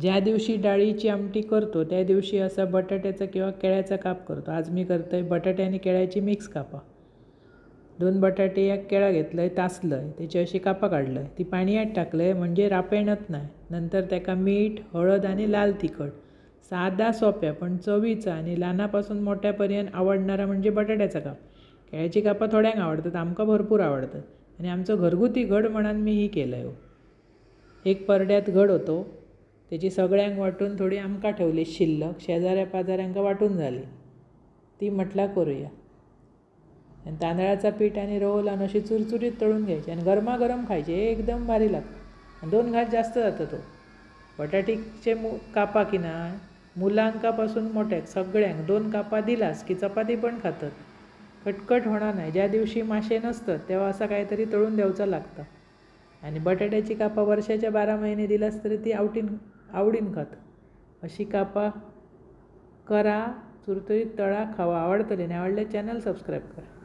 ज्या दिवशी डाळीची आमटी करतो त्या दिवशी असा बटाट्याचा किंवा केळ्याचा काप करतो. आज मी करतो आहे बटाटे आणि केळ्याची मिक्स कापा. दोन बटाटे एक केळं घेतलं आहे तासलं आहे त्याची अशी कापा काढलं आहे ती पाणयात टाकलं आहे म्हणजे रापेणत नाही. नंतर त्याका मीठ हळद आणि लाल तिखट. साधा सोप्या पण चवीचा आणि लहानापासून मोठ्यापर्यंत आवडणारा म्हणजे बटाट्याचा काप. केळ्याची कापा थोड्यांक आवडतात आमकां भरपूर आवडतात. आणि आमचं घरगुती घड म्हणून मी ही केलं आहे हो. एक परड्यात घड होतो. त्याची सगळ्यांक वाटून थोडी आमकां ठेवली शिल्लक शेजाऱ्या पाजाऱ्यांका वाटून झाली. ती म्हटला करूया. आणि तांदळाचा पीठ आणि रवो लावन अशी चुरचुरीत तळून घ्यायची आणि गरमागरम खायची एकदम भारी लागतं. आणि दोन घास जास्त जाता तो. बटाटीचे मु कापा की ना मुलांकापासून मोठ्याक सगळ्यांक दोन कापा दिलास की चपाती पण खातात. कटकट होणार नाही. ज्या दिवशी मासे नसतात तेव्हा असा काहीतरी तळून द्यावचा लागतं. आणि बटाट्याची कापा वर्षाच्या बारा महिने दिलास तरी ती आवटीन आवडीन खात. अशी कापा करा चुरचुरीत तळा खावा आवडतली नाही आवडले चॅनल सबस्क्राईब करा.